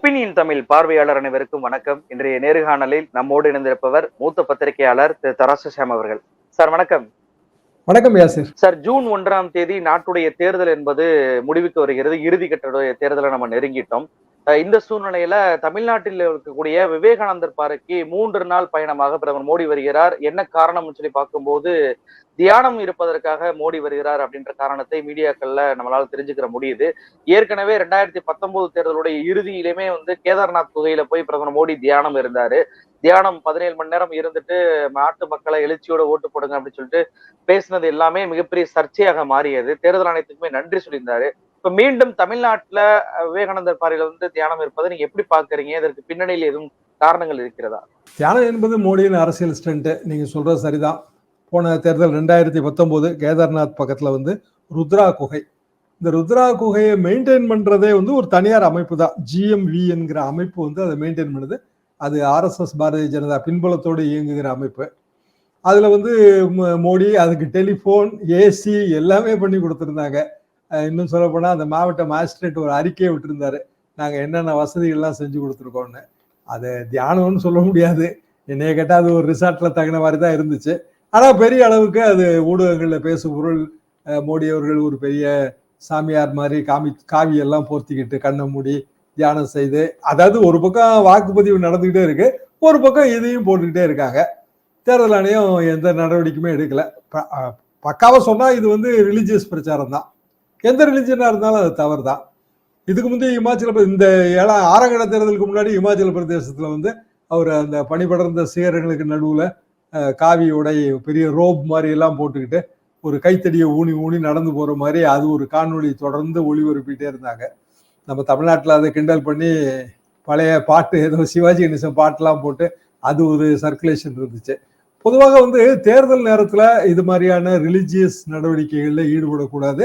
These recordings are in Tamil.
ஒப்பீனியன் தமிழ் பார்வையாளர் அனைவருக்கும் வணக்கம். இன்றைய நேர்காணலில் நம்மோடு இணைந்திருப்பவர் மூத்த பத்திரிகையாளர் திரு தராசு சாம் அவர்கள். சார் வணக்கம். வணக்கம் யாசிர். சார் ஜூன் ஒன்றாம் தேதி நாட்டுடைய தேர்தல் என்பது முடிவுக்கு வருகிறது. இறுதி கட்டடைய தேர்தலை நம்ம நெருங்கிட்டோம். இந்த சூழ்நிலையில தமிழ்நாட்டில் இருக்கக்கூடிய விவேகானந்தர் பாறைக்கு மூன்று நாள் பயணமாக பிரதமர் மோடி வருகிறார். என்ன காரணம்னு சொல்லி பார்க்கும்போது தியானம் இருப்பதற்காக மோடி வருகிறார் அப்படின்ற காரணத்தை மீடியாக்கள்ல நம்மளால தெரிஞ்சுக்கிற முடியுது. ஏற்கனவே ரெண்டாயிரத்தி பத்தொன்பது தேர்தலுடைய இறுதியிலுமே வந்து கேதார்நாத் குகையில போய் பிரதமர் மோடி தியானம் இருந்தாரு. தியானம் பதினேழு மணி நேரம் இருந்துட்டு நாட்டு மக்களை எழுச்சியோட ஓட்டு போடுங்க அப்படின்னு சொல்லிட்டு பேசினது எல்லாமே மிகப்பெரிய சர்ச்சையாக மாறியது. தேர்தல் ஆணையத்துக்குமே நன்றி சொல்லியிருந்தாரு. இப்ப மீண்டும் தமிழ்நாட்டுல விவேகானந்தர் பாறையில வந்து தியானம் இருப்பதை நீங்க எப்படி பாக்குறீங்க? இதற்கு பின்னணியில் எதுவும் காரணங்கள் இருக்கிறதா? தியானம் என்பது மோடியின் அரசியல் ஸ்டண்ட் நீங்க சொல்றது சரிதான். போன தேர்தல் ரெண்டாயிரத்தி பத்தொன்பது கேதார்நாத் பக்கத்துல வந்து ருத்ரா குகை. இந்த ருத்ரா குகையை மெயின்டைன் பண்றதே வந்து ஒரு தனியார் அமைப்பு தான். ஜிஎம்வி என்கிற அமைப்பு வந்து அதை மெயின்டைன் பண்ணுது. அது ஆர்எஸ்எஸ் பாரதிய ஜனதா பின்புலத்தோடு இயங்குகிற அமைப்பு. அதில் வந்து மோடி அதுக்கு டெலிஃபோன் ஏசி எல்லாமே பண்ணி கொடுத்துருந்தாங்க. இன்னும் சொல்லப்போனால் அந்த மாவட்ட மாஜிஸ்ட்ரேட் ஒரு அறிக்கையை விட்டுருந்தாரு. நாங்கள் என்னென்ன வசதிகள்லாம் செஞ்சு கொடுத்துருக்கோம்னு. அது தியானம்னு சொல்ல முடியாது. என்னைய கேட்டால் அது ஒரு ரிசார்ட்டில் தகுந்த மாதிரி தான் இருந்துச்சு. ஆனால் பெரிய அளவுக்கு அது ஊடகங்களில் பேசும் பொருள் மோடி அவர்கள் ஒரு பெரிய சாமியார் மாதிரி காமி காவி எல்லாம் போர்த்திக்கிட்டு கண்ணை மூடி தியானம் செய்து அதாவது ஒரு பக்கம் வாக்குப்பதிவு நடந்துக்கிட்டே இருக்கு ஒரு பக்கம் இதையும் போட்டுக்கிட்டே இருக்காங்க. தேர்தல் ஆணையம் எந்த நடவடிக்கையுமே எடுக்கல. ப- சொன்னால் இது வந்து ரிலீஜியஸ் பிரச்சாரம் தான் எந்த ரிலிஜனாக இருந்தாலும் அது தவறு தான் இதுக்கு முந்தைய இமாச்சல இந்த ஏழா ஆறாம் தேர்தலுக்கு முன்னாடி இமாச்சல பிரதேசத்தில் வந்து அவர் அந்த பனிபடர்ந்த சிகரங்களுக்கு நடுவில் காவி உடை பெரிய ரோப் மாதிரி எல்லாம் போட்டுக்கிட்டு ஒரு கைத்தடியை ஊனி ஊனி நடந்து போகிற மாதிரி அது ஒரு காணொளி தொடர்ந்து ஒளிபரப்பிட்டே இருந்தாங்க. நம்ம தமிழ்நாட்டில் அதை கிண்டல் பண்ணி பழைய பாட்டு ஏதோ சிவாஜி கணேசன் பாட்டெலாம் போட்டு அது ஒரு சர்க்குலேஷன் இருந்துச்சு. பொதுவாக வந்து தேர்தல் நேரத்தில் இது மாதிரியான ரிலிஜியஸ் நடவடிக்கைகளில் ஈடுபடக்கூடாது.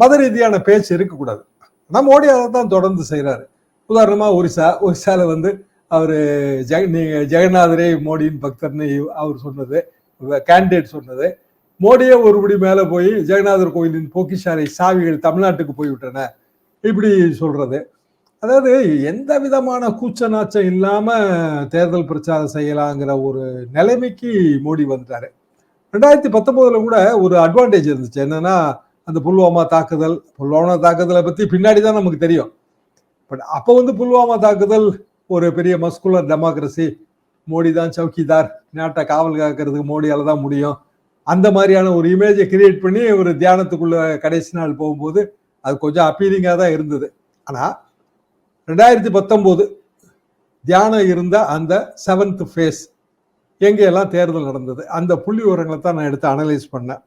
மத ரீதியான பேச்சு இருக்கக்கூடாது. ஆனால் மோடி அதை தான் தொடர்ந்து செய்கிறாரு உதாரணமாக ஒரிசா ஒரிசாவில் வந்து அவர் ஜெக நீங்கள் ஜெகநாதரே மோடியின் பக்தர்னு அவர் சொன்னது கேண்டிடேட் சொன்னது. மோடியே ஒருபடி மேலே போய் ஜெகநாதர் கோயிலின் பொக்கிஷாலை சாவிகள் தமிழ்நாட்டுக்கு போய்விட்டன. இப்படி சொல்கிறது அதாவது எந்த விதமான கூச்ச நாச்சம் இல்லாமல் தேர்தல் பிரச்சாரம் செய்யலாங்கிற ஒரு நிலைமைக்கு மோடி வந்துட்டாரு. ரெண்டாயிரத்தி பத்தொம்போதில் கூட ஒரு அட்வான்டேஜ் இருந்துச்சு. என்னன்னா அந்த புல்வாமா தாக்குதல் புல்வாமா தாக்குதலை பற்றி பின்னாடி தான் நமக்கு தெரியும். பட் அப்போ வந்து புல்வாமா தாக்குதல் ஒரு பெரிய மஸ்குலர் டெமோக்ரஸி மோடி தான் சௌக்கிதார் நாட்டை காவல் காக்கிறதுக்கு மோடியால் தான் முடியும். அந்த மாதிரியான ஒரு இமேஜை கிரியேட் பண்ணி ஒரு தியானத்துக்குள்ள கடைசி நாள் போகும்போது அது கொஞ்சம் அப்பீலிங்காக தான் இருந்தது. ஆனால் ரெண்டாயிரத்தி பத்தொம்போது தியானம் இருந்த அந்த செவன்த் ஃபேஸ் எங்கெல்லாம் தேர்தல் நடந்தது அந்த புள்ளி விவரங்களை தான் நான் எடுத்து அனலைஸ் பண்ணேன்.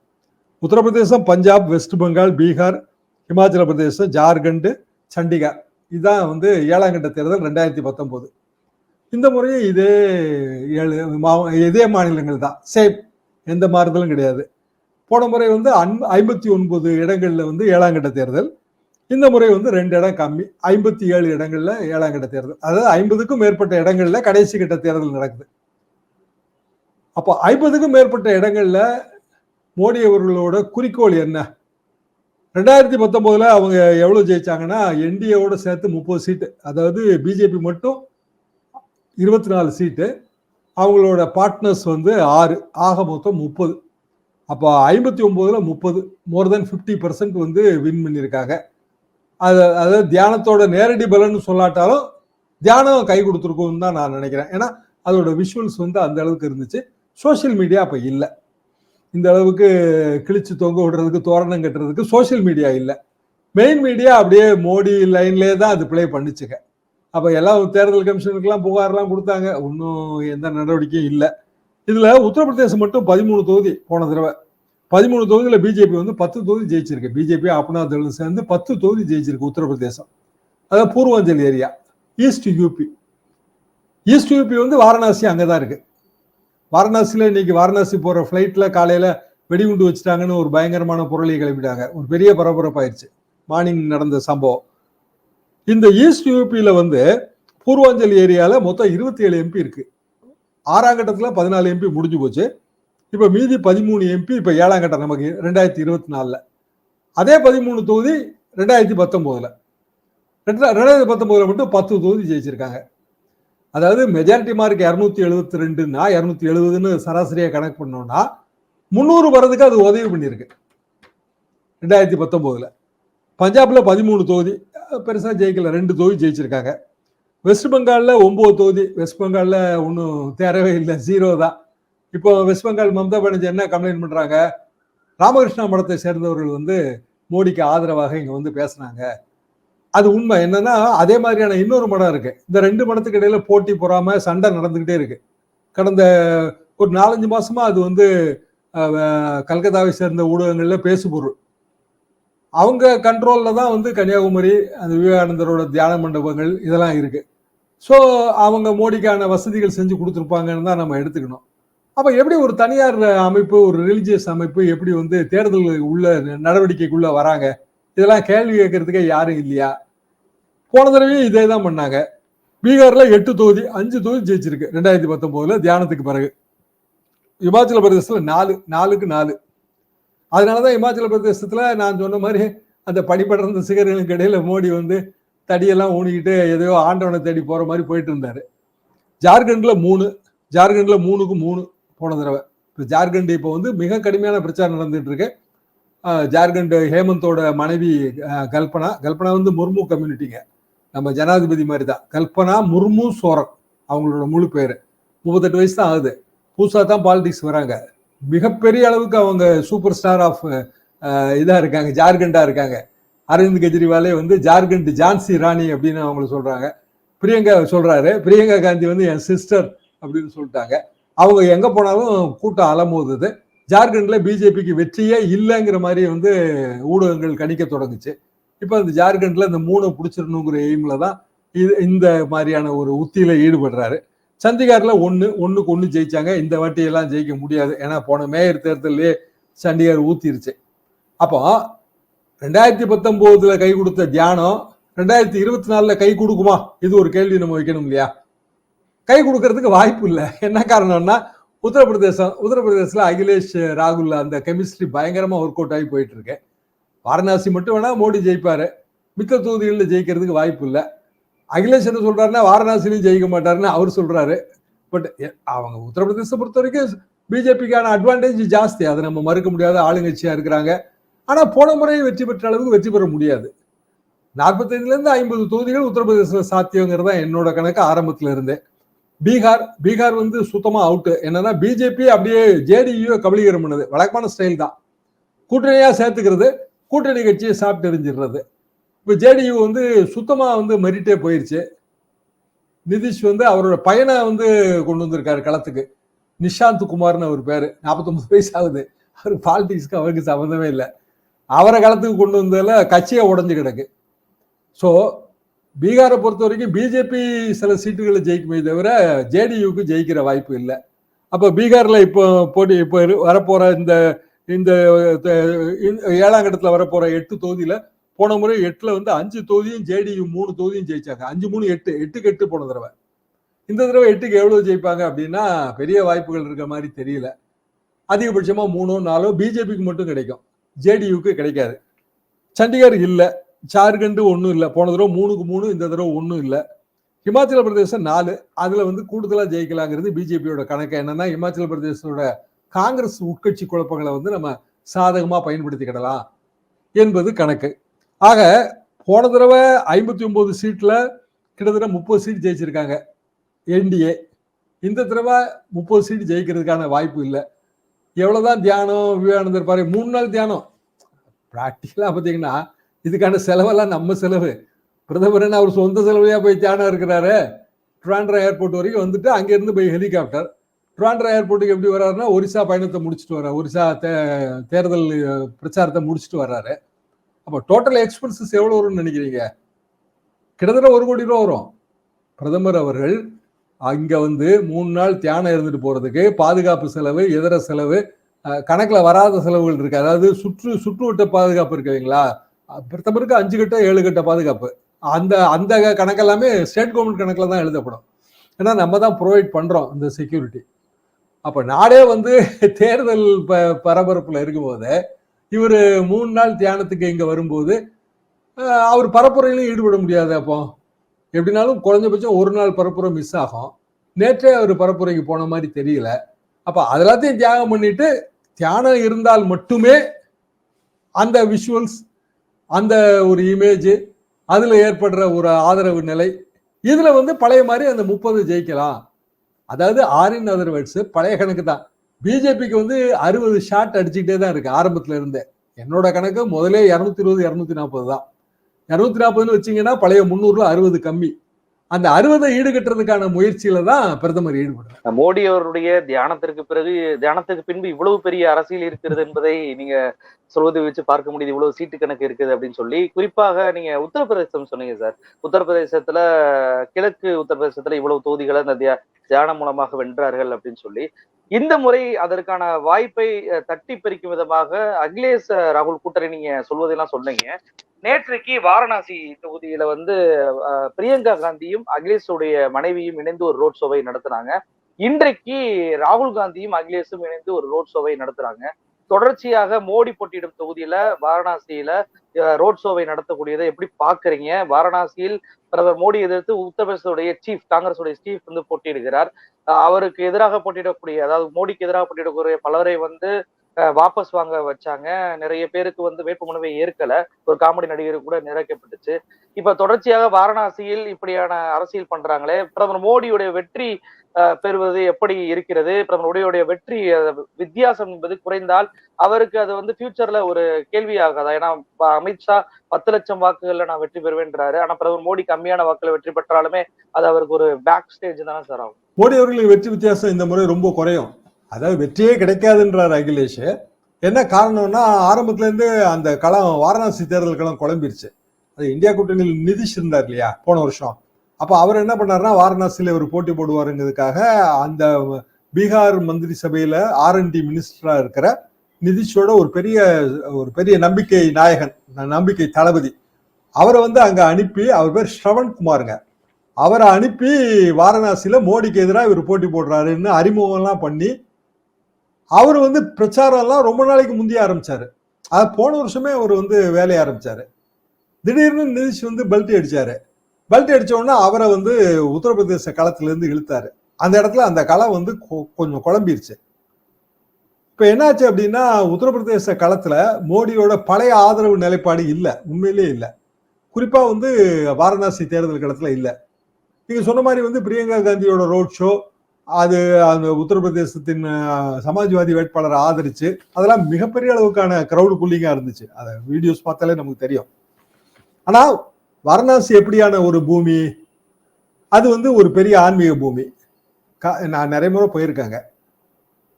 உத்தரப்பிரதேசம் பஞ்சாப் வெஸ்ட் பெங்கால் பீகார் இமாச்சல பிரதேசம் ஜார்க்கண்ட் சண்டிகார் இதுதான் வந்து ஏழாம் கட்ட தேர்தல் ரெண்டாயிரத்தி பத்தொம்போது இந்த முறையும் இதே ஏழு மா- இதே மாநிலங்கள் தான். சேம் எந்த மாறுதலும் கிடையாது. போன முறை வந்து அன்- ஐம்பத்தி ஒன்பது இடங்களில் வந்து ஏழாம் கட்ட தேர்தல். இந்த முறை வந்து ரெண்டு இடம் கம்மி. ஐம்பத்தி ஏழு இடங்களில் ஏழாம் கட்ட தேர்தல். அதாவது ஐம்பதுக்கும் மேற்பட்ட இடங்களில் கடைசி கட்ட தேர்தல் நடக்குது. அப்போ ஐம்பதுக்கும் மேற்பட்ட இடங்களில் மோடி அவர்களோட குறிக்கோள் என்ன? ரெண்டாயிரத்தி பத்தொம்போதில் அவங்க எவ்வளவு ஜெயிச்சாங்கன்னா என்டிஏவோட சேர்த்து முப்பது சீட்டு. அதாவது பிஜேபி மட்டும் இருபத்தி நாலு சீட்டு. அவங்களோட பார்ட்னர்ஸ் வந்து ஆறு. ஆக மொத்தம் முப்பது. அப்போ ஐம்பத்தி ஒம்போதில் முப்பது. மோர் தென் ஃபிஃப்டி பர்சன்ட் வந்து வின் பண்ணியிருக்காங்க. அது அதாவது தியானத்தோட நேரடி பலன்னு சொல்லாட்டாலும் தியானம் கை கொடுத்துருக்கும்னு தான் நான் நினைக்கிறேன். ஏன்னா அதோட விஷுவல்ஸ் வந்து அந்த அளவுக்கு இருந்துச்சு. சோஷியல் மீடியா அப்போ இல்லை. இந்த அளவுக்கு கிழிச்சு தொங்க விடுறதுக்கு தோரணம் கட்டுறதுக்கு சோஷியல் மீடியா இல்லை. மெயின் மீடியா அப்படியே மோடி லைன்லேயே தான் அது ப்ளே பண்ணிச்சுங்க. அப்போ எல்லாம் தேர்தல் கமிஷனுக்கெல்லாம் புகார்லாம் கொடுத்தாங்க. ஒன்றும் எந்த நடவடிக்கையும் இல்லை. இதில் உத்தரப்பிரதேசம் மட்டும் பதிமூணு தொகுதி போன தடவை. பதிமூணு தொகுதியில் பிஜேபி வந்து பத்து தொகுதி ஜெயிச்சிருக்கு. பிஜேபி அப்னா தள் சேர்ந்து பத்து தொகுதி ஜெயிச்சிருக்கு உத்தரப்பிரதேசம். அதாவது Purvanchal area east UP east UP வந்து வாரணாசி அங்கே தான் இருக்குது வாரணாசியில் இன்னைக்கு வாரணாசி போகிற ஃப்ளைட்டில் காலையில் வெடிகுண்டு வச்சுட்டாங்கன்னு ஒரு பயங்கரமான பொருளை கிளம்பிட்டாங்க. ஒரு பெரிய பரபரப்பாயிருச்சு. மார்னிங் நடந்த சம்பவம். இந்த ஈஸ்ட் யூபியில் வந்து பூர்வாஞ்சல் ஏரியாவில் மொத்தம் இருபத்தி ஏழு எம்பி இருக்கு. ஆறாம் கட்டத்தில் பதினாலு எம்பி முடிஞ்சு போச்சு. இப்போ மீதி பதிமூணு எம்பி இப்போ ஏழாம் கட்டம் நமக்கு ரெண்டாயிரத்தி இருபத்தி நாலில் அதே பதிமூணு தொகுதி ரெண்டாயிரத்தி பத்தொம்போதில். ரெண்டு ரெண்டாயிரத்தி பத்தொம்போதில் மட்டும் பத்து தொகுதி ஜெயிச்சிருக்காங்க. அதாவது மெஜாரிட்டி மார்க் இரநூத்தி எழுபத்தி ரெண்டுன்னா இரநூத்தி எழுபதுன்னு சராசரியா கணக்கு பண்ணோம்னா முந்நூறு வரதுக்கு அது உதவி பண்ணியிருக்கு. ரெண்டாயிரத்தி பத்தொம்போதில். பஞ்சாப்ல பதிமூணு தொகுதி பெருசாக ஜெயிக்கல ரெண்டு தொகுதி ஜெயிச்சிருக்காங்க. வெஸ்ட் பெங்காலில் ஒன்பது தொகுதி வெஸ்ட் பெங்காலில் ஒன்றும் தேரவே இல்லை ஜீரோ தான். இப்போ வெஸ்ட் பெங்கால் மம்தா பானர்ஜி என்ன கம்ப்ளைண்ட் பண்ணுறாங்க ராமகிருஷ்ணா மடத்தை சேர்ந்தவர்கள் வந்து மோடிக்கு ஆதரவாக இங்கே வந்து பேசுனாங்க. அது உண்மை. என்னன்னா அதே மாதிரியான இன்னொரு மடம் இருக்கு. இந்த ரெண்டு மடத்துக்கு இடையில போட்டி போறாம சண்டை நடந்துகிட்டே இருக்கு. கடந்த ஒரு நாலஞ்சு மாசமா அது வந்து கல்கத்தாவை சேர்ந்த ஊடகங்கள்ல பேசு பொருள் அவங்க கண்ட்ரோல்ல தான் வந்து கன்னியாகுமரி அந்த விவேகானந்தரோட தியான மண்டபங்கள் இதெல்லாம் இருக்கு. ஸோ அவங்க மோடிக்கான வசதிகள் செஞ்சு கொடுத்துருப்பாங்கன்னு தான் நம்ம எடுத்துக்கணும். அப்போ எப்படி ஒரு தனியார் அமைப்பு ஒரு ரிலிஜியஸ் அமைப்பு எப்படி வந்து தேர்தல் உள்ள நடவடிக்கைக்குள்ள வராங்க? இதெல்லாம் கேள்வி கேட்கறதுக்கே யாரும் இல்லையா? போன தடவையும் இதே தான் பண்ணாங்க. பீகார்ல எட்டு தொகுதி அஞ்சு தொகுதி ஜெயிச்சிருக்கு. ரெண்டாயிரத்தி பத்தொன்பதுல தியானத்துக்கு பிறகு. இமாச்சல பிரதேசத்துல நாலு நாலுக்கு நாலு. அதனாலதான் இமாச்சல பிரதேசத்துல நான் சொன்ன மாதிரி அந்த படிப்படர்ந்த சிகர்களுக்கு இடையில மோடி வந்து தடியெல்லாம் ஊனிக்கிட்டு எதையோ ஆண்டவனை தேடி போற மாதிரி போயிட்டு இருந்தாரு. ஜார்க்கண்ட்ல மூணு ஜார்க்கண்ட்ல மூணுக்கு மூணு போன தடவை. இப்போ ஜார்க்கண்ட் இப்போ வந்து மிக கடுமையான பிரச்சாரம் நடந்துட்டு இருக்கு. ஜார்க்கண்ட் ஹேமந்தோட மனைவி கல்பனா. கல்பனா வந்து முர்மு கம்யூனிட்டிங்க நம்ம ஜனாதிபதி மாதிரி தான். கல்பனா முர்மு சோரன். அவங்களோட முழு பேர். முப்பத்தெட்டு வயசு தான் ஆகுது. புதுசாக தான் பாலிடிக்ஸ் வராங்க. மிகப்பெரிய அளவுக்கு அவங்க சூப்பர் ஸ்டார் ஆஃப் இதாக இருக்காங்க. ஜார்க்கண்டாக இருக்காங்க. அரவிந்த் கெஜ்ரிவாலே வந்து ஜார்க்கண்ட் ஜான்சி ராணி அப்படின்னு அவங்கள சொல்கிறாங்க பிரியங்கா சொல்கிறாரு பிரியங்கா காந்தி வந்து என் சிஸ்டர் அப்படின்னு சொல்லிட்டாங்க. அவங்க எங்கே போனாலும் கூட்டம் அலமோதுது. ஜார்க்கண்ட்ல பிஜேபிக்கு வெற்றியே இல்லைங்கிற மாதிரி வந்து ஊடகங்கள் கணிக்க தொடங்குச்சு. இப்போ இந்த ஜார்க்கண்ட்ல இந்த மூணை பிடிச்சிடணுங்கிற எய்ம்ல தான் இது இந்த மாதிரியான ஒரு உத்தியில ஈடுபடுறாரு. சண்டிகார்ல ஒன்று ஒன்றுக்கு ஒன்று ஜெயிச்சாங்க. இந்த வாட்டி எல்லாம் ஜெயிக்க முடியாது. ஏன்னா போன மேயர் தேர்தலே சண்டிகார் ஊத்திருச்சு. அப்போ ரெண்டாயிரத்தி பத்தொம்போதுல கை கொடுத்த தியானம் ரெண்டாயிரத்தி இருபத்தி நாலுல கை கொடுக்குமா? இது ஒரு கேள்வி நம்ம வைக்கணும் இல்லையா? கை கொடுக்கறதுக்கு வாய்ப்பு இல்லை. என்ன காரணம்னா உத்தரப்பிரதேசம் உத்தரப்பிரதேசத்தில் அகிலேஷ் ராகுல் அந்த கெமிஸ்ட்ரி பயங்கரமாக ஒர்க் அவுட் ஆகி போயிட்டு இருக்கு. வாரணாசி மட்டும் வேணால் மோடி ஜெயிப்பார். மித்த தொகுதிகளில் ஜெயிக்கிறதுக்கு வாய்ப்பு இல்லை. அகிலேஷ் என்ன சொல்கிறாருன்னா வாரணாசிலையும் ஜெயிக்க மாட்டாருன்னு அவர் சொல்கிறாரு பட் அவங்க உத்தரப்பிரதேசத்தை பொறுத்த வரைக்கும் பிஜேபிக்கான அட்வான்டேஜ் ஜாஸ்தி. அதை நம்ம மறுக்க முடியாத ஆளுங்கட்சியாக இருக்கிறாங்க. ஆனால் போன முறை வெற்றி பெற்ற அளவுக்கு வெற்றி பெற முடியாது. நாற்பத்தைந்துலேருந்து ஐம்பது தொகுதிகள் உத்தரப்பிரதேசத்தில் சாத்தியங்கிறது தான் என்னோட கணக்கு ஆரம்பத்தில் இருந்தே. பீகார் பீகார் வந்து சுத்தமா அவுட்டு என்னன்னா பிஜேபி அப்படியே ஜேடியூ கபலீகரம் பண்ணுது. வழக்கமான ஸ்டைல் தான். கூட்டணியா சேர்த்துக்கிறது கூட்டணி கட்சியை சாப்பிட்டு எரிஞ்சிடுறது. இப்போ ஜேடியு வந்து சுத்தமா வந்து மெரிட்டே போயிருச்சு. நிதிஷ் வந்து அவரோட பையனை வந்து கொண்டு வந்திருக்காரு களத்துக்கு. நிஷாந்த் குமார்னு அவர் பேர். நாற்பத்தொம்பது வயசு ஆகுது. அவர் பாலிடிக்ஸ்க்கு அவருக்கு சம்மந்தமே இல்லை. அவரை களத்துக்கு கொண்டு வந்ததில் கட்சியை உடஞ்சு கிடக்கு. ஸோ பீகாரை பொறுத்த வரைக்கும் பிஜேபி சில சீட்டுகளை ஜெயிக்குமே தவிர ஜேடியுக்கு ஜெயிக்கிற வாய்ப்பு இல்லை. அப்போ பீகாரில் இப்போ போட்டி இப்போ இரு- இந்த இந்த ஏழாம் கட்டத்தில் வரப்போகிற எட்டு தொகுதியில் போன முறை எட்டில் வந்து அஞ்சு தொகுதியும் ஜேடியு மூணு தொகுதியும் ஜெயிச்சாங்க. அஞ்சு மூணு எட்டு எட்டுக்கு எட்டு போன தடவை. இந்த தடவை எட்டுக்கு எவ்வளோ ஜெயிப்பாங்க அப்படின்னா பெரிய வாய்ப்புகள் இருக்கிற மாதிரி தெரியல. அதிகபட்சமாக மூணோ நாலோ பிஜேபிக்கு மட்டும் கிடைக்கும். ஜேடியுக்கு கிடைக்காது. சண்டிகர் இல்லை. ஜார்க்கண்ட் ஒன்றும் இல்லை. போன தடவை மூணுக்கு மூணு இந்த தடவை ஒன்றும் இல்லை. ஹிமாச்சல பிரதேசம் நாலு. அதில் வந்து கூடுதலாக ஜெயிக்கலாங்கிறது பிஜேபியோட கணக்கு. என்னன்னா ஹிமாச்சல பிரதேசத்தோட காங்கிரஸ் உட்கட்சி குழப்பங்களை வந்து நம்ம சாதகமாக பயன்படுத்திக்கிடலாம் என்பது கணக்கு. ஆக போன தடவை ஐம்பத்தி ஒம்பது சீட்டில் கிட்டத்தட்ட முப்பது சீட் ஜெயிச்சிருக்காங்க என்டிஏ. இந்த தடவை முப்பது சீட் ஜெயிக்கிறதுக்கான வாய்ப்பு இல்லை. எவ்வளோதான் தியானம் விவேகானந்தர் பாரு மூணு நாள் தியானம். ப்ராக்டிக்கலாக பார்த்தீங்கன்னா இதுக்கான செலவெல்லாம் நம்ம செலவு. பிரதமர் அவர் சொந்த செலவுலையா போய் தியானம் இருக்கிறாரு? ட்ராண்ட்ரா ஏர்போர்ட் வரைக்கும் வந்துட்டு அங்கேருந்து போய் ஹெலிகாப்டர். ட்ராண்ட்ரா ஏர்போர்ட்டுக்கு எப்படி வர்றாருன்னா ஒரிசா பயணத்தை முடிச்சுட்டு வர்றாரு. ஒரிசா தே- தேர்தல் பிரச்சாரத்தை முடிச்சுட்டு வர்றாரு. அப்போ டோட்டல் எக்ஸ்பென்சஸ் எவ்வளோ வரும்னு நினைக்கிறீங்க? கிட்டத்தட்ட ஒரு கோடி ரூபா வரும். பிரதமர் அவர்கள் அங்கே வந்து மூணு நாள் தியானம் இருந்துட்டு போகிறதுக்கு பாதுகாப்பு செலவு இதர செலவு கணக்கில் வராத செலவுகள் இருக்குது அதாவது சுற்று சுற்றுவட்ட பாதுகாப்பு இருக்குதுங்களா இல்லைங்களா? பிரதமருக்கு அஞ்சு கட்ட ஏழு கட்ட பாதுகாப்பு. அந்த அந்த கணக்கெல்லாமே ஸ்டேட் கவர்மெண்ட் கணக்கில் தான் எழுதப்படும். ஏன்னா நம்ம தான் ப்ரொவைட் பண்ணுறோம் இந்த செக்யூரிட்டி அப்போ நாடே வந்து தேர்தல் ப பரபரப்பில் இருக்கும்போது இவர் மூணு நாள் தியானத்துக்கு இங்கே வரும்போது அவர் பரப்புரையிலும் ஈடுபட முடியாது அப்போ. எப்படினாலும் குறைஞ்சபட்சம் ஒரு நாள் பரப்புரை மிஸ் ஆகும். நேற்றே அவர் பரப்புரைக்கு போன மாதிரி தெரியல. அப்போ அதெல்லாத்தையும் தியாகம் பண்ணிட்டு தியானம் இருந்தால் மட்டுமே அந்த விஷுவல்ஸ் அந்த ஒரு இமேஜ் அதுல ஏற்படுற ஒரு ஆதரவு நிலை. இதுல வந்து பழைய மாதிரி அந்த முப்பது ஜெயிக்கலாம். அதாவது ஆரின் அதர்வைட்ஸ் பழைய கணக்கு தான். பிஜேபிக்கு வந்து அறுபது ஷாட் அடிச்சுக்கிட்டே தான் இருக்கு ஆரம்பத்துல இருந்தே. என்னோட கணக்கு முதலே இரநூத்தி இருபது இரநூத்தி நாற்பது தான். இரநூத்தி நாற்பதுன்னு வச்சீங்கன்னா பழைய முந்நூறுல அறுபது கம்மி. அந்த அறுபதை ஈடுகட்டுறதுக்கான முயற்சியில தான் பிரதமர் ஈடுபடுறார். மோடி அவருடைய தியானத்திற்கு பிறகு தியானத்துக்கு பின்பு இவ்வளவு பெரிய அரசியல் இருக்கிறது என்பதை நீங்க சொல்வதை வச்சு பார்க்க முடியுது இவ்வளவு சீட்டு கணக்கு இருக்குது அப்படின்னு சொல்லி. குறிப்பாக நீங்க உத்தரப்பிரதேசம் சொன்னீங்க சார். உத்தரப்பிரதேசத்துல கிழக்கு உத்தரப்பிரதேசத்துல இவ்வளவு தொகுதிகளை அந்த தியானம் மூலமாக வென்றார்கள் அப்படின்னு சொல்லி. இந்த முறை அதற்கான வாய்ப்பை தட்டி பறிக்கும் விதமாக அகிலேஷ் ராகுல் கூட்டணி நீங்க சொல்வதெல்லாம் சொன்னீங்க. நேற்றைக்கு வாரணாசி தொகுதியில வந்து அஹ், பிரியங்கா காந்தியும் அகிலேஷுடைய மனைவியும் இணைந்து ஒரு ரோட் ஷோவை நடத்துறாங்க இன்றைக்கு ராகுல் காந்தியும் அகிலேஷும் இணைந்து ஒரு ரோட் ஷோவை நடத்துறாங்க. தொடர்ச்சியாக மோடி போட்டியிடும் தொகுதியில வாரணாசியில ரோட் ஷோவை நடத்தக்கூடியதை எப்படி பாக்குறீங்க? வாரணாசியில் பிரதமர் மோடி எதிர்த்து உத்தரப்பிரதேசத்துடைய சீஃப் காங்கிரஸுடைய சீஃப் வந்து போட்டியிடுகிறார். அஹ் அவருக்கு எதிராக போட்டியிடக்கூடிய அதாவது மோடிக்கு எதிராக போட்டியிடக்கூடிய பலரை வந்து வாபஸ் வாங்க வச்சாங்க. நிறைய பேருக்கு வந்து வேட்புமனுவை ஏற்கல. ஒரு காமெடி நடிகர் கூட நிறைக்கப்பட்டுச்சு இப்ப தொடர்ச்சியாக வாரணாசியில் இப்படியான அரசியல் பண்றாங்களே. பிரதமர் மோடியுடைய வெற்றி பெறுவது எப்படி இருக்கிறது? பிரதமர் மோடியுடைய வெற்றி வித்தியாசம் என்பது குறைந்தால் அவருக்கு அது வந்து ஃபியூச்சர்ல ஒரு கேள்வி ஆகாதா? ஏன்னா அமித்ஷா பத்து லட்சம் வாக்குகள்ல நான் வெற்றி பெறுவேன்றாரு. ஆனா பிரதமர் மோடி கம்மியான வாக்குல வெற்றி பெற்றாலுமே அது அவருக்கு ஒரு பேக் ஸ்டேஜ் தானே சார் ஆகும். மோடி அவர்களுக்கு வெற்றி வித்தியாசம் இந்த முறை ரொம்ப குறையும். அதாவது வெற்றியே கிடைக்காதுன்றார் அகிலேஷ். என்ன காரணம்னா ஆரம்பத்துலேருந்து அந்த களம் வாரணாசி தேர்தல் களம் குழம்பிருச்சு. அது இந்தியா கூட்டணியில் நிதிஷ் இருந்தார் இல்லையா போன வருஷம். அப்போ அவர் என்ன பண்ணாருன்னா வாரணாசியில் ஒரு போட்டி போடுவாருங்கிறதுக்காக அந்த பீகார் மந்திரி சபையில் ஆர்என்டி மினிஸ்டராக இருக்கிற நிதிஷோட ஒரு பெரிய ஒரு பெரிய நம்பிக்கை நாயகன் நம்பிக்கை தளபதி அவரை வந்து அங்கே அனுப்பி அவர் பேர் ஸ்ரவன் குமாருங்க. அவரை அனுப்பி வாரணாசியில் மோடிக்கு எதிராக இவர் போட்டி போடுறாருன்னு அறிமுகம்லாம் பண்ணி அவர் வந்து பிரச்சாரம்லாம் ரொம்ப நாளைக்கு முந்தைய ஆரம்பிச்சாரு. அது போன வருஷமே அவர் வந்து வேலைய ஆரம்பிச்சாரு. திடீர்னு நிதிஷ் வந்து பெல்ட் அடிச்சாரு. பெல்ட் அடிச்ச உடனே அவரை வந்து உத்தரப்பிரதேச களத்துலேருந்து இழுத்தாரு. அந்த இடத்துல அந்த களம் வந்து கொ- கொஞ்சம் குழம்பிருச்சு. இப்போ என்னாச்சு அப்படின்னா உத்தரப்பிரதேச களத்தில் மோடியோட பழைய ஆதரவு நிலைப்பாடு இல்லை. உண்மையிலேயே இல்லை. குறிப்பாக வந்து வாரணாசி தேர்தல் களத்தில் இல்லை. நீங்கள் சொன்ன மாதிரி வந்து பிரியங்கா காந்தியோட ரோட் ஷோ அது அந்த உத்தரப்பிரதேசத்தின் சமாஜ்வாதி வேட்பாளரை ஆதரிச்சு அதெல்லாம் மிகப்பெரிய அளவுக்கான கிரௌடு புள்ளிங்காக இருந்துச்சு. அதை வீடியோஸ் பார்த்தாலே நமக்கு தெரியும். ஆனால் வாரணாசி எப்படியான ஒரு பூமி? அது வந்து ஒரு பெரிய ஆன்மீக பூமி. க- நான் நிறைய முறை போயிருக்காங்க.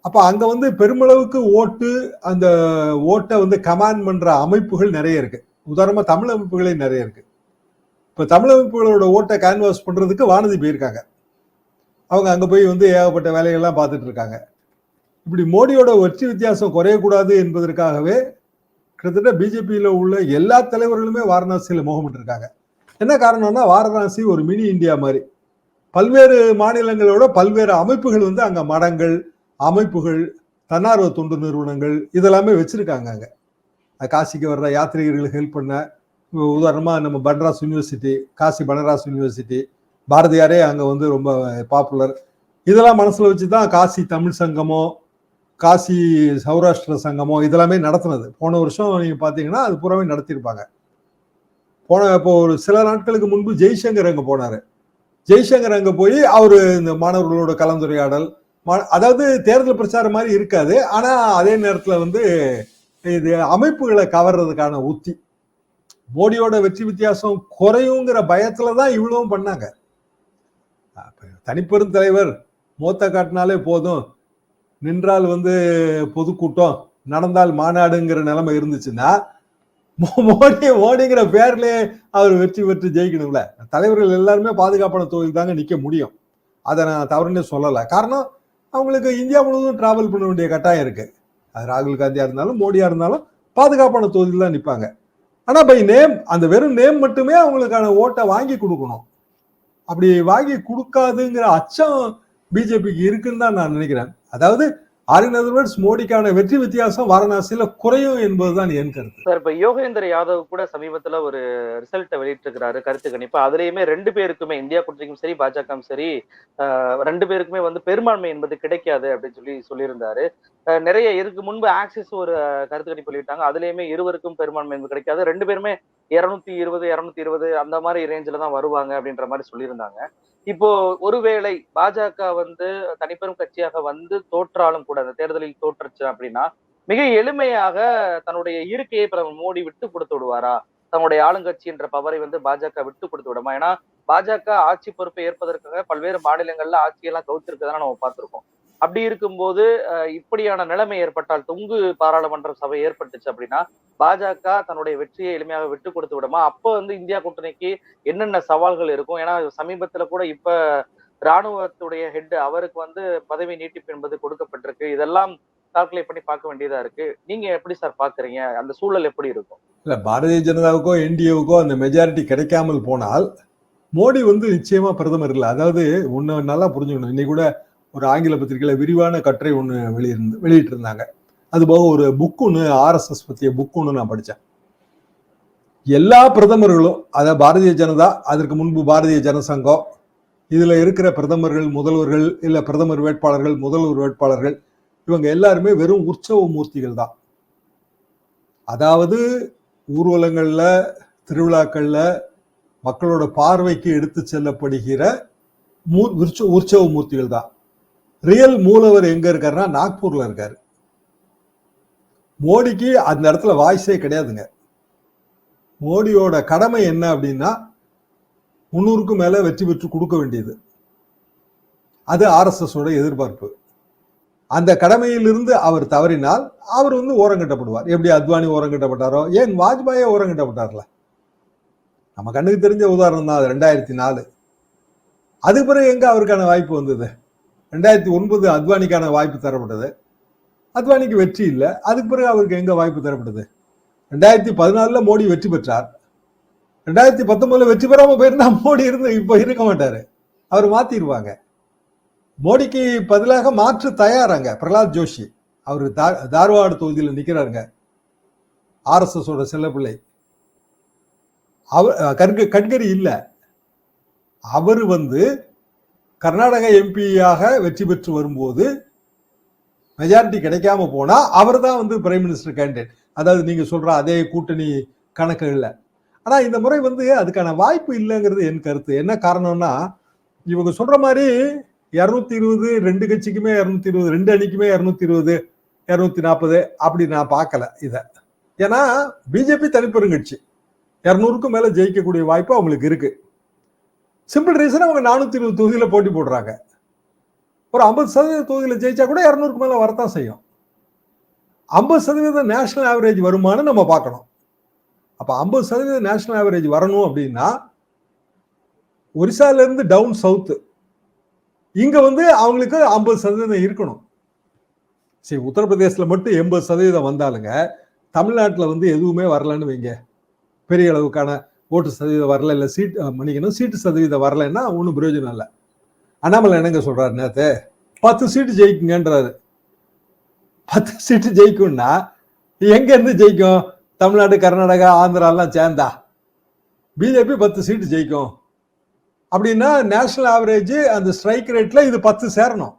அப்போ அங்கே வந்து பெருமளவுக்கு ஓட்டு அந்த ஓட்டை வந்து கமாண்ட் பண்ணுற அமைப்புகள் நிறைய இருக்கு. உதாரணமாக தமிழ் அமைப்புகளே நிறைய இருக்கு. இப்போ தமிழ் அமைப்புகளோட ஓட்டை கேன்வாஸ் பண்ணுறதுக்கு வானதி போயிருக்காங்க. அவங்க அங்கே போய் வந்து ஏகப்பட்ட வேலைகள்லாம் பார்த்துட்டு இருக்காங்க. இப்படி மோடியோட வெற்றி வித்தியாசம் குறையக்கூடாது என்பதற்காகவே கிட்டத்தட்ட பிஜேபியில் உள்ள எல்லா தலைவர்களுமே வாரணாசியில் முகமிட்டுருக்காங்க என்ன காரணம்னா வாரணாசி ஒரு மினி இந்தியா மாதிரி. பல்வேறு மாநிலங்களோட பல்வேறு அமைப்புகள் வந்து அங்கே மடங்கள் அமைப்புகள் தன்னார்வ தொண்டு நிறுவனங்கள் இதெல்லாமே வச்சுருக்காங்க அங்கே. காசிக்கு வர்ற யாத்ரீகர்களுக்கு ஹெல்ப் பண்ண உதாரணமாக நம்ம பன்ராஸ் யூனிவர்சிட்டி காசி பனராஸ் யூனிவர்சிட்டி பாரதியாரே அங்கே வந்து ரொம்ப பாப்புலர் இதெல்லாம் மனசில் வச்சு தான் காசி தமிழ் சங்கமோ காசி சௌராஷ்டிர சங்கமோ இதெல்லாமே நடத்துனது. போன வருஷம் நீங்கள் பார்த்தீங்கன்னா அது பூராவே நடத்தியிருப்பாங்க. போன இப்போ ஒரு சில நாட்களுக்கு முன்பு ஜெய்சங்கர் அங்கே போனார். ஜெய்சங்கர் அங்கே போய் அவர் இந்த மாணவர்களோட கலந்துரையாடல் மா- அதாவது தேர்தல் பிரச்சாரம் மாதிரி இருக்காது. ஆனால் அதே நேரத்தில் வந்து இது அமைப்புகளை கவர்றதுக்கான உத்தி. மோடியோட வெற்றி வித்தியாசம் குறையுங்கிற பயத்துல தான் இவ்வளவும் பண்ணாங்க. தனிப்பெரும் தலைவர் மோத்த காட்டினாலே போதும். நின்றால் வந்து பொதுக்கூட்டம் நடந்தால் மாநாடுங்கிற நிலைமை இருந்துச்சுன்னா மோடி மோடிங்கிற பேர்லயே அவர் வெற்றி பெற்று ஜெயிக்கணும்ல. தலைவர்கள் எல்லாருமே பாதுகாப்பான தொழில் தாங்க நிக்க முடியும். அதை நான் தவறுனே சொல்லலை. காரணம் அவங்களுக்கு இந்தியா முழுவதும் டிராவல் பண்ண வேண்டிய கட்டாயம் இருக்கு. அது ராகுல் காந்தியா இருந்தாலும் மோடியா இருந்தாலும் பாதுகாப்பான தொகுதியில் தான் நிற்பாங்க ஆனா பை நேம் அந்த வெறும் நேம் மட்டுமே அவங்களுக்கான ஓட்டை வாங்கி கொடுக்கணும். அப்படி வாங்கி கொடுக்காதுங்கிற அச்சம் பிஜேபிக்கு இருக்குன்னு தான் நான் நினைக்கிறேன். அதாவது ஆர் மோடிக்கான வெற்றி வித்தியாசம் வாரணாசியில குறையும் என்பதுதான் என் கருத்து. சார் இப்ப யோகேந்திர யாதவ் கூட சமீபத்துல ஒரு ரிசல்ட்டை வெளியிட்டிருக்கிறாரு கருத்து கணிப்பு. அதுலயுமே ரெண்டு பேருக்குமே இந்தியா கூட்டணிக்கும் சரி பாஜகவும் சரி ஆஹ் ரெண்டு பேருக்குமே வந்து பெரும்பான்மை என்பது கிடைக்காது அப்படின்னு சொல்லி சொல்லியிருந்தாரு. நிறைய இதுக்கு முன்பு ஆக்சிஸ் ஒரு கருத்து கணிப்பு வெளியிட்டாங்க. அதுலயுமே இருவருக்கும் பெரும்பான்மை என்பது கிடைக்காது. ரெண்டு பேருமே இருநூத்தி இருபது இருநூத்தி இருபது அந்த மாதிரி ரேஞ்சில தான் வருவாங்க அப்படின்ற மாதிரி சொல்லியிருந்தாங்க. இப்போ ஒருவேளை பாஜக வந்து தனிப்பெரும் கட்சியாக வந்து தோற்றாலும் கூட அந்த தேர்தலில் தோற்றுச்சு அப்படின்னா மிக எளிமையாக தன்னுடைய இருக்கையை பிரதமர் மோடி விட்டு கொடுத்து விடுவாரா? தன்னுடைய ஆளுங்கட்சி என்ற பவரை வந்து பாஜக விட்டு கொடுத்து விடுமா? ஏன்னா பாஜக ஆட்சி பொறுப்பை ஏற்பதற்காக பல்வேறு மாநிலங்கள்ல ஆட்சியெல்லாம் கவுத்திருக்கதான் நம்ம பார்த்திருக்கோம். அப்படி இருக்கும்போது இப்படியான நிலைமை ஏற்பட்டால் தொங்கு பாராளுமன்ற சபை ஏற்பட்டுச்சு அப்படின்னா பாஜக தன்னுடைய வெற்றியை எளிமையாக விட்டு கொடுத்து விடுமா? அப்போ வந்து இந்தியா கூட்டணிக்கு என்னென்ன சவால்கள் இருக்கும்? ஏன்னா சமீபத்துல கூட இப்ப ராணுவத்துடைய ஹெட் அவருக்கு வந்து பதவி நீட்டிப்பு என்பது கொடுக்கப்பட்டிருக்கு. இதெல்லாம் கால்குலேட் பண்ணி பார்க்க வேண்டியதா இருக்கு. நீங்க எப்படி சார் பாக்குறீங்க? அந்த சூழல் எப்படி இருக்கும்? இல்ல பாரதிய ஜனதாவுக்கோ என்டிஏவுக்கோ அந்த மெஜாரிட்டி கிடைக்காமல் போனால் மோடி வந்து நிச்சயமா பிரதமர் இல்லை. அதாவது ஒண்ணு நல்லா புரிஞ்சுக்கணும். இன்னைக்கு கூட ஒரு ஆங்கில பத்திரிகையில விரிவான கட்டுரை ஒன்று வெளியிருந்து வெளியிட்டு இருந்தாங்க அது போக ஒரு புக் ஒன்று ஆர்எஸ்எஸ் பத்திய புக் ஒன்று நான் படித்தேன் எல்லா பிரதமர்களும் அதை பாரதிய ஜனதா அதற்கு முன்பு பாரதிய ஜனசங்கம் இதுல இருக்கிற பிரதமர்கள் முதல்வர்கள் இல்லை பிரதமர் வேட்பாளர்கள் முதல்வர் வேட்பாளர்கள் இவங்க எல்லாருமே வெறும் உற்சவ மூர்த்திகள் தான். அதாவது ஊர்வலங்களில் திருவிழாக்கள்ல மக்களோட பார்வைக்கு எடுத்து செல்லப்படுகிற மூ உற்சவ மூர்த்திகள் தான். ரியல் மூலவர் எங்க இருக்காருன்னா நாக்பூர்ல இருக்காரு. மோடிக்கு அந்த இடத்துல வாய்ஸே கிடையாதுங்க. மோடியோட கடமை என்ன அப்படின்னா முன்னூறுக்கும் மேல வெற்றி பெற்று கொடுக்க வேண்டியது. அது ஆர்எஸ்எஸோட எதிர்பார்ப்பு. அந்த கடமையிலிருந்து அவர் தவறினால் அவர் வந்து ஓரங்கட்டப்படுவார். எப்படி அத்வானி ஓரங்கட்டப்பட்டாரோ? ஏன் வாஜ்பாயே ஓரங்கட்டப்பட்டார்ல? நம்ம கண்ணுக்கு தெரிஞ்ச உதாரணம் தான் அது ரெண்டாயிரத்தி நாலு. அது பிறகு எங்க அவருக்கான வாய்ப்பு வந்தது? ரெண்டாயிரத்தி ஒன்பது அத்வானிக்கான வாய்ப்பு தரப்பட்டது. அத்வானிக்கு வெற்றி இல்லை. அதுக்கு பிறகு அவருக்கு எங்கே வாய்ப்பு தரப்பட்டது? ரெண்டாயிரத்தி பதினாலில் மோடி வெற்றி பெற்றார். ரெண்டாயிரத்தி பத்தொன்பதுல வெற்றி பெறாமல் போயிருந்தா மோடி இருந்து இப்போ இருக்க மாட்டார். அவர் மாற்றிடுவாங்க மோடிக்கு பதிலாக மாற்று தயாராங்க பிரகலாத் ஜோஷி. அவர் தார்வாடு தொகுதியில் நிற்கிறாருங்க ஆர்எஸ்எஸோட செல்லப்பிள்ளை. அவர் கண்கரி இல்லை. அவர் வந்து கர்நாடக எம்பியாக வெற்றி பெற்று வரும்போது மெஜாரிட்டி கிடைக்காம போனா அவர் தான் வந்து பிரைம் மினிஸ்டர் கேண்டிடேட் அதாவது நீங்க சொல்ற அதே கூட்டணி கணக்குகள்ல ஆனா இந்த முறை வந்து அதுக்கான வாய்ப்பு இல்லைங்கிறது என் கருத்து. என்ன காரணம்னா இவங்க சொல்ற மாதிரி இருநூத்தி இருபது ரெண்டு கட்சிக்குமே இருநூத்தி இருபது ரெண்டு அணிக்குமே இருநூத்தி இருபது இருநூத்தி நாற்பது அப்படி நான் பார்க்கல இதை. ஏன்னா பிஜேபி தனிப்பெருங்கட்சி. இரநூறுக்கும் மேல ஜெயிக்கக்கூடிய வாய்ப்பு அவங்களுக்கு இருக்கு. சிம்பிள் ரீசன் அவங்க நானூத்தி இருபது தொகுதியில் போட்டி போடுறாங்க. ஒரு ஐம்பது சதவீத தொகுதியில் ஜெயிச்சா கூட இரநூறுக்கு மேலே வரத்தான் செய்யும். ஐம்பது சதவீதம் நேஷனல் ஆவரேஜ் வருமானு நம்ம பார்க்கணும். அப்போ ஐம்பது சதவீதம் நேஷனல் ஆவரேஜ் வரணும் அப்படின்னா ஒரிசாலேருந்து டவுன் சவுத்து இங்கே வந்து அவங்களுக்கு ஐம்பது சதவீதம் இருக்கணும். சரி உத்தரப்பிரதேசில் மட்டும் எண்பது சதவீதம் வந்தாலுங்க தமிழ்நாட்டில் வந்து எதுவுமே வரலன்னு வைங்க. பெரிய அளவுக்கான ஓட்டு சதவீதம் வரல இல்லை சீட் மன்னிக்கணும். சீட்டு சதவீதம் வரலைன்னா ஒன்றும் பிரயோஜனம் இல்லை. அண்ணாமலை என்னங்க சொல்கிறாரு நேற்று பத்து சீட்டு ஜெயிக்குங்கன்றாரு. பத்து சீட்டு ஜெயிக்கும்னா எங்கேருந்து ஜெயிக்கும்? தமிழ்நாடு கர்நாடகா ஆந்திராலாம் சேர்ந்தா? பிஜேபி பத்து சீட்டு ஜெயிக்கும். அப்படின்னா நேஷனல் ஆவரேஜ் அந்த ஸ்ட்ரைக் ரேட்டில் இது பத்து சேரணும்.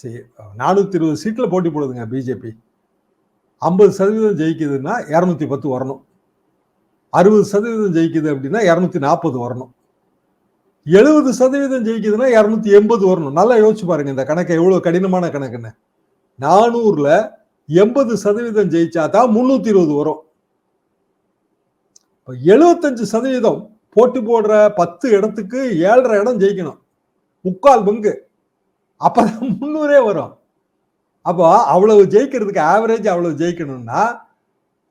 சரி நானூற்றி இருபது சீட்டில் போட்டி போடுதுங்க பிஜேபி. ஐம்பது சதவீதம் ஜெயிக்குதுன்னா இரநூத்தி பத்து வரணும். அறுபது சதவீதம் ஜெயிக்குது அப்படின்னா இரநூத்தி நாற்பது வரணும். எழுபது சதவீதம் ஜெயிக்குதுன்னா இரநூத்தி எண்பது வரணும். நல்லா யோசிச்சு பாருங்க இந்த கணக்கு எவ்வளவு கடினமான கணக்குன்னு. நானூறுல எண்பது சதவீதம் ஜெயிச்சா தான் முன்னூத்தி இருபது வரும். எழுபத்தஞ்சு சதவீதம் போட்டி போடுற பத்து இடத்துக்கு ஏழரை இடம் ஜெயிக்கணும். முக்கால் பங்கு. அப்பதான் முந்நூறே வரும். அப்போ அவ்வளவு ஜெயிக்கிறதுக்கு ஆவரேஜ் அவ்வளவு ஜெயிக்கணும்னா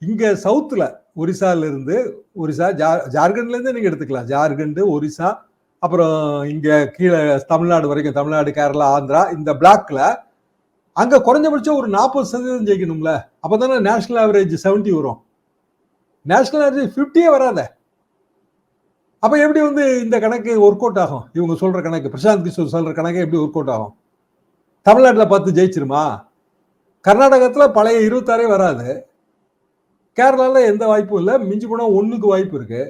இங்க சவுத்துல ஒரிசாலேருந்து ஒரிசா ஜா ஜார்க்கண்ட்லேருந்து நீங்கள் எடுத்துக்கலாம். ஜார்க்கண்டு ஒரிசா அப்புறம் இங்கே கீழே தமிழ்நாடு வரைக்கும் தமிழ்நாடு கேரளா ஆந்திரா இந்த பிளாக்ல அங்கே குறைஞ்சபட்சம் ஒரு நாற்பது சதவீதம் ஜெயிக்கணும்ல. அப்போ தானே நேஷனல் ஆவரேஜ் செவன்ட்டி வரும். நேஷனல் ஆவரேஜ் ஃபிஃப்டியே வராத. அப்போ எப்படி வந்து இந்த கணக்கு ஒர்க் அவுட் ஆகும்? இவங்க சொல்கிற கணக்கு பிரசாந்த் கிஷோர் சொல்கிற கணக்கு எப்படி ஒர்க் அவுட் ஆகும்? தமிழ்நாட்டில் பார்த்து ஜெயிச்சிருமா? கர்நாடகத்தில் பழைய இருபத்தாறே வராது. கேரளாவில் எந்த வாய்ப்பும் இல்லை. மிஞ்சி போனால் ஒன்றுக்கு வாய்ப்பு இருக்கு.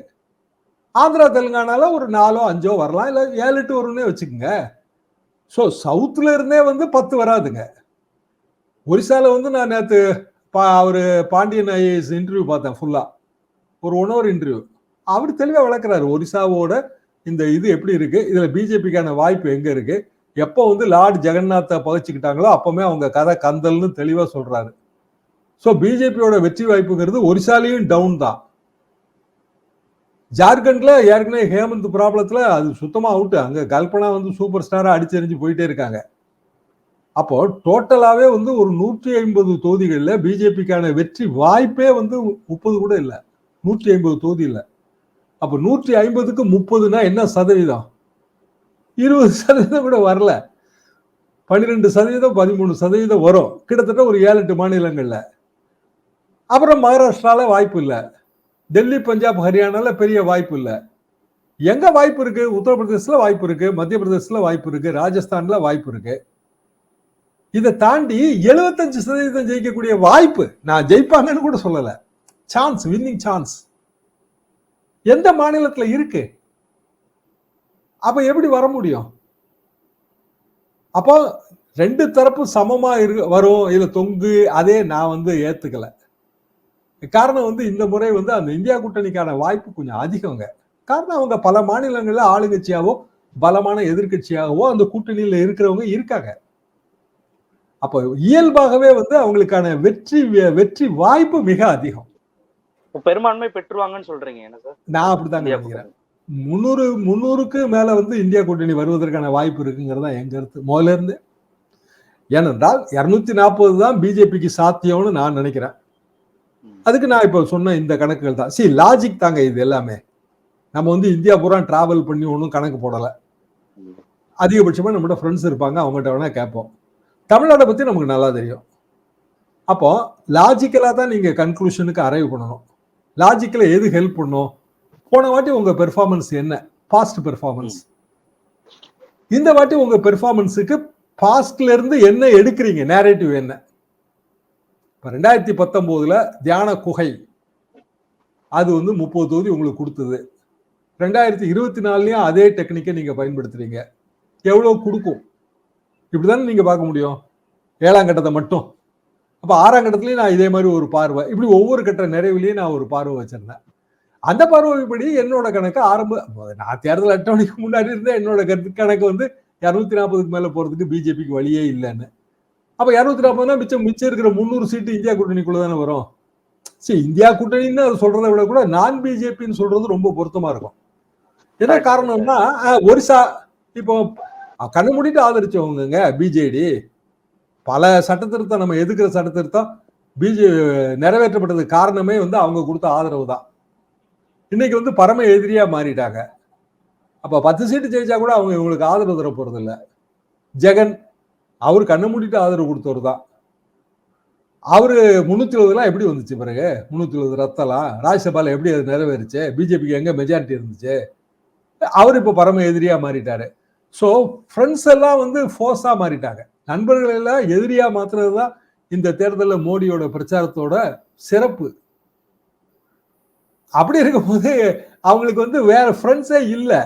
ஆந்திரா தெலுங்கானால ஒரு நாலோ அஞ்சோ வரலாம். இல்லை ஏழு எட்டு வரும்னே வச்சுக்கோங்க. ஸோ சவுத்தில் இருந்தே வந்து பத்து வராதுங்க. ஒரிசாவில் வந்து நான் நேற்று பா அவர் பாண்டியன் ஐஏஎஸ் இன்டர்வியூ பார்த்தேன் ஃபுல்லாக ஒரு ஒன் ஹவர் இன்டர்வியூ அவர் தெளிவாக விளக்குறாரு ஒரிசாவோட இந்த இது எப்படி இருக்குது இதில் பிஜேபிக்கான வாய்ப்பு எங்கே இருக்குது எப்போ வந்து லார்ட் ஜெகநாத்தை பகிச்சுக்கிட்டாங்களோ அப்போவுமே அவங்க கதை கந்தல்னு தெளிவாக சொல்கிறாரு ஸோ பிஜேபியோட வெற்றி வாய்ப்புங்கிறது ஒரிசாலையும் டவுன் தான். ஜார்க்கண்ட்ல ஏற்கனவே ஹேமந்த் ப்ராப்ளத்தில் அது சுத்தமாக அவுட்டு அங்கே கல்பனா வந்து சூப்பர் ஸ்டாராக அடிச்செறிஞ்சு போயிட்டே இருக்காங்க. அப்போ டோட்டலாகவே வந்து ஒரு நூற்றி ஐம்பது தொகுதிகளில் பிஜேபிக்கான வெற்றி வாய்ப்பே வந்து முப்பது கூட இல்லை. நூற்றி ஐம்பது தொகுதி இல்லை. அப்போ நூற்றி ஐம்பதுக்கு முப்பதுனா என்ன சதவீதம்? இருபது சதவீதம் கூட வரல. பன்னிரெண்டு சதவீதம் பதிமூணு சதவீதம் வரும். கிட்டத்தட்ட ஒரு ஏழு எட்டு மாநிலங்களில். அப்புறம் மகாராஷ்டிராவில் வாய்ப்பு இல்லை. டெல்லி பஞ்சாப் ஹரியானாவில் பெரிய வாய்ப்பு இல்லை. எங்கே வாய்ப்பு இருக்குது உத்தரப்பிரதேசல வாய்ப்பு இருக்குது மத்திய பிரதேசத்தில் வாய்ப்பு இருக்குது ராஜஸ்தானில் வாய்ப்பு இருக்குது இதை தாண்டி எழுபத்தஞ்சு சதவீதம் ஜெயிக்கக்கூடிய வாய்ப்பு நான் ஜெயிப்பாங்கன்னு கூட சொல்லலை. சான்ஸ் வின்னிங் சான்ஸ் எந்த மாநிலத்தில் இருக்கு? அப்போ எப்படி வர முடியும்? அப்போ ரெண்டு தரப்பு சமமாக இரு வரும். இதில் தொங்கு அதே நான் வந்து ஏற்றுக்கலை காரணம் வந்து இந்த முறை வந்து அந்த இந்தியா கூட்டணிக்கான வாய்ப்பு கொஞ்சம் அதிகங்க. காரணம் அவங்க பல மாநிலங்கள்ல ஆளுங்கட்சியாவோ பலமான எதிர்கட்சியாகவோ அந்த கூட்டணியில இருக்கிறவங்க இருக்காங்க. அப்போ இயல்பாகவே வந்து அவங்களுக்கான வெற்றி வெற்றி வாய்ப்பு மிக அதிகம். பெரும்பான்மை பெற்றுவாங்கன்னு சொல்றீங்க என்ன சார்? நான் அப்படிதான் நினைக்கிறேன். முன்னூறு முன்னூறுக்கு மேல வந்து இந்தியா கூட்டணி வருவதற்கான வாய்ப்பு இருக்குங்கிறதா என் கருத்து முதல்ல இருந்து. ஏனென்றால் இருநூத்தி நாற்பது தான் பிஜேபிக்கு சாத்தியம்னு நான் நினைக்கிறேன். அதுக்கு நான் இப்போ சொன்ன இந்த கணக்குகள் தான். சரி லாஜிக் தாங்க இது எல்லாமே. நம்ம வந்து இந்தியா பூரா டிராவல் பண்ணி ஒன்றும் கணக்கு போடலை. அதிகபட்சமாக நம்மகிட்ட ஃப்ரெண்ட்ஸ் இருப்பாங்க. அவங்ககிட்ட வேணா கேட்போம். தமிழ்நாட்டை பற்றி நமக்கு நல்லா தெரியும். அப்போ லாஜிக்கலாக தான் நீங்கள் கன்க்ளூஷனுக்கு அரைவ் பண்ணணும். லாஜிக்கில் எது ஹெல்ப் பண்ணும்? போன வாட்டி உங்கள் பெர்ஃபார்மன்ஸ் என்ன? பாஸ்ட் பெர்ஃபார்மன்ஸ் இந்த வாட்டி உங்கள் பெர்ஃபார்மன்ஸுக்கு பாஸ்ட்ல இருந்து என்ன எடுக்கிறீங்க? நேரேட்டிவ் என்ன? இப்போ ரெண்டாயிரத்தி பத்தொம்போதில் தியான குகை. அது வந்து முப்பது தொகுதி உங்களுக்கு கொடுத்தது. ரெண்டாயிரத்தி இருபத்தி நாலுலேயும் அதே டெக்னிக்கை நீங்கள் பயன்படுத்துறீங்க. எவ்வளோ கொடுக்கும்? இப்படிதானே நீங்கள் பார்க்க முடியும்? ஏழாம் கட்டத்தை மட்டும். அப்போ ஆறாம் கட்டத்துலேயும் நான் இதே மாதிரி ஒரு பார்வை. இப்படி ஒவ்வொரு கட்ட நிறைவுலேயும் நான் ஒரு பார்வை வச்சிருந்தேன். அந்த பார்வைப்படி என்னோட கணக்கு ஆரம்ப நான் தேர்தல் அட்டவணைக்கு முன்னாடி இருந்தேன். என்னோட கருத்து கணக்கு வந்து இரநூத்தி நாற்பதுக்கு மேலே போகிறதுக்கு பிஜேபிக்கு வழியே இல்லைன்னு. அப்ப இரநூத்தி நாற்பதுனா மிச்சம் மிச்சம் இருக்கிற முந்நூறு சீட்டு இந்தியா கூட்டணிக்குள்ள தானே வரும்? சரி இந்தியா கூட்டணின்னு அதை சொல்றதை விட கூட நான் பிஜேபின்னு சொல்றது ரொம்ப பொருத்தமா இருக்கும். என்ன காரணம்னா ஒரிசா இப்போ கண்ணு மூடிட்டு ஆதரிச்சவங்க பிஜேடி. பல சட்டத்திருத்தம் நம்ம எதுக்குற சட்டத்திருத்தம் பிஜே நிறைவேற்றப்பட்டதுக்கு காரணமே வந்து அவங்க கொடுத்த ஆதரவு தான். இன்னைக்கு வந்து பரம எதிரியா மாறிட்டாங்க. அப்ப பத்து சீட்டு ஜெயிச்சா கூட அவங்க இவங்களுக்கு ஆதரவு தர போறது இல்லை ஜெகன் அவர் கண்ணை மூடிட்டு ஆதரவு கொடுத்தவர் தான். அவர் முந்நூற்றி எழுபதுலாம் எப்படி வந்துச்சு பிறகு? முந்நூற்றி எழுபது ரத்தலாம் ராஜ்யசபாவில் எப்படி அது நிறைவேறுச்சு? பிஜேபிக்கு எங்கே மெஜாரிட்டி இருந்துச்சு? அவர் இப்போ பரம எதிரியாக மாறிட்டாரு. ஸோ ஃப்ரெண்ட்ஸ் எல்லாம் வந்து ஃபோர்ஸாக மாறிட்டாங்க. நண்பர்கள் எல்லாம் எதிரியாக மாத்துறது தான் இந்த தேர்தலில் மோடியோட பிரச்சாரத்தோட சிறப்பு. அப்படி இருக்கும்போது அவங்களுக்கு வந்து வேற ஃப்ரெண்ட்ஸே இல்லை.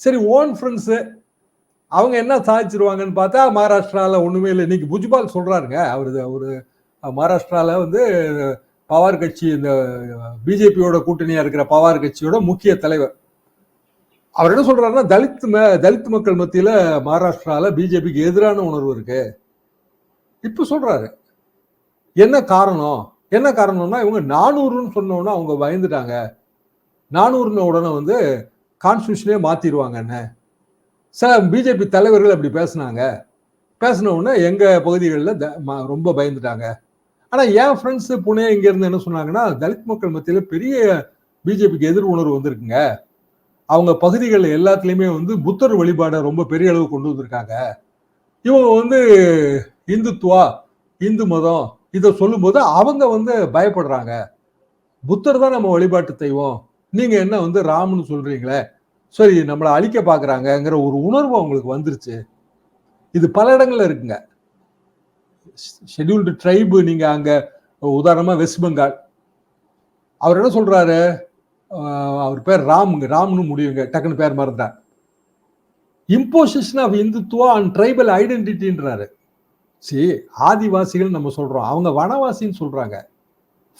சரி ஓன் ஃப்ரெண்ட்ஸு அவங்க என்ன சாதிச்சிருவாங்கன்னு பார்த்தா மகாராஷ்டிராவில் ஒன்றுமே இல்லை. இன்னைக்கு புஜ்பால் சொல்கிறாருங்க அவர் ஒரு மகாராஷ்டிராவில் வந்து பவார் கட்சி இந்த பிஜேபியோட கூட்டணியாக இருக்கிற பவார் கட்சியோட முக்கிய தலைவர். அவர் என்ன சொல்றாருன்னா தலித் ம தலித் மக்கள் மத்தியில் மகாராஷ்டிராவில் பிஜேபிக்கு எதிரான உணர்வு இருக்கு. இப்போ சொல்றாரு. என்ன காரணம்? என்ன காரணம்னா இவங்க நானூறுன்னு சொன்னோன்னா அவங்க பயந்துட்டாங்க. நானூறுன உடனே வந்து கான்ஸ்டியூஷனே மாத்திடுவாங்கன்னு சார் பிஜேபி தலைவர்கள் அப்படி பேசினாங்க. பேசினவுடனே எங்கள் பகுதிகளில் ரொம்ப பயந்துட்டாங்க. ஆனால் என் ஃப்ரெண்ட்ஸு புனே இங்கேருந்து என்ன சொன்னாங்கன்னா தலித் மக்கள் மத்தியில் பெரிய பிஜேபிக்கு எதிர் உணர்வு வந்திருக்குங்க. அவங்க பகுதிகளில் எல்லாத்துலேயுமே வந்து புத்தர் வழிபாடை ரொம்ப பெரிய அளவு கொண்டு வந்திருக்காங்க. இவங்க வந்து இந்துத்துவா இந்து மதம் இதை சொல்லும்போது அவங்க வந்து பயப்படுறாங்க. புத்தர் தான் நம்ம வழிபாட்டு தெய்வம். நீங்கள் என்ன வந்து ராம்னு சொல்கிறீங்களே சரி நம்மளை அழிக்க பார்க்குறாங்கங்கிற ஒரு உணர்வு அவங்களுக்கு வந்துருச்சு. இது பல இடங்கள்ல இருக்குங்க. ஷெட்யூல்டு ட்ரைபு நீங்கள் அங்கே உதாரணமாக வெஸ்ட் பெங்கால் அவர் என்ன சொல்கிறாரு அவர் பேர் ராமுங்க. ராம்னு முடியுங்க. டக்குன்னு பேர் மறந்தார் imposition of Hindutva and tribal ஐடென்டிட்டின்றாரு சி ஆதிவாசிகள் நம்ம சொல்கிறோம் அவங்க வனவாசின்னு சொல்கிறாங்க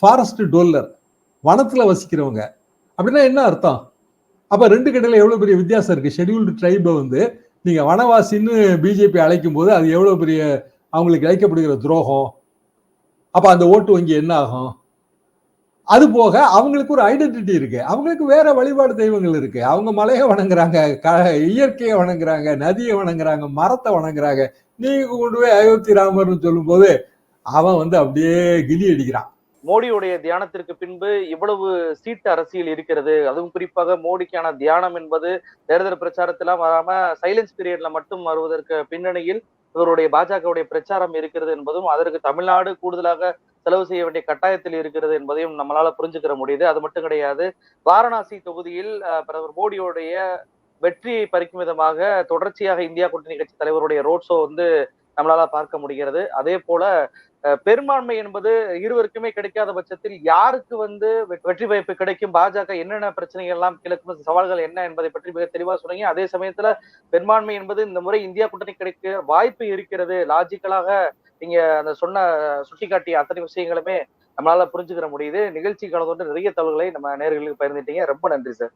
ஃபாரஸ்ட் டோல்லர் வனத்தில் வசிக்கிறவங்க. அப்படின்னா என்ன அர்த்தம்? அப்ப ரெண்டு கடையில எவ்வளவு பெரிய வித்தியாசம் இருக்கு? ஷெடியூல்டு ட்ரைபை வந்து நீங்க வனவாசின்னு பிஜேபி அழைக்கும் போது அது எவ்வளவு பெரிய அவங்களுக்கு இழைக்கப்படுகிற துரோகம்? அப்ப அந்த ஓட்டு வங்கி என்ன ஆகும்? அது போக அவங்களுக்கு ஒரு ஐடென்டிட்டி இருக்கு. அவங்களுக்கு வேற வழிபாடு தெய்வங்கள் இருக்கு. அவங்க மலையை வணங்குறாங்க க- இயற்கையை வணங்குறாங்க நதியை வணங்குறாங்க மரத்தை வணங்குறாங்க. நீங்க கொண்டு போய் அயோத்தி ராமர்னு சொல்லும்போது அவன் வந்து அப்படியே கிலி அடிக்கிறான். மோடியுடைய தியானத்திற்கு பின்பு இவ்வளவு சீட்டு அரசியல் இருக்கிறது. அதுவும் குறிப்பாக மோடிக்கான தியானம் என்பது தேர்தல் பிரச்சாரத்திலாம் வராம சைலன்ஸ் பீரியட்ல மட்டும் வருவதற்கு பின்னணியில் இவருடைய பாஜகவுடைய பிரச்சாரம் இருக்கிறது என்பதும் அதற்கு தமிழ்நாடு கூடுதலாக செலவு செய்ய வேண்டிய கட்டாயத்தில் இருக்கிறது என்பதையும் நம்மளால புரிஞ்சுக்கிற முடியுது. அது மட்டும் கிடையாது. வாரணாசி தொகுதியில் அஹ், பிரதமர் மோடியுடைய வெற்றியை பறிக்கும் விதமாக தொடர்ச்சியாக இந்தியா கூட்டணி கட்சி தலைவருடைய ரோட் ஷோ வந்து நம்மளால பார்க்க முடிகிறது. அதே போல பெரும்பான்மை என்பது இருவருக்குமே கிடைக்காத பட்சத்தில் யாருக்கு வந்து வெற்றி வாய்ப்பு கிடைக்கும்? பாஜக என்னென்ன பிரச்சனைகள் எல்லாம் கிழக்கும் சவால்கள் என்ன என்பதை பற்றி மிக தெளிவா சொன்னீங்க. அதே சமயத்துல பெரும்பான்மை என்பது இந்த முறை இந்தியா கூட்டணி கிடைக்க வாய்ப்பு இருக்கிறது. லாஜிக்கலாக நீங்க அந்த சொன்ன சுட்டிக்காட்டிய அத்தனை விஷயங்களுமே நம்மளால புரிஞ்சுக்கிற முடியுது. நிகழ்ச்சி கலந்து நிறைய தகவல்களை நம்ம நேர்களுக்கு பகிர்ந்துட்டீங்க. ரொம்ப நன்றி சார்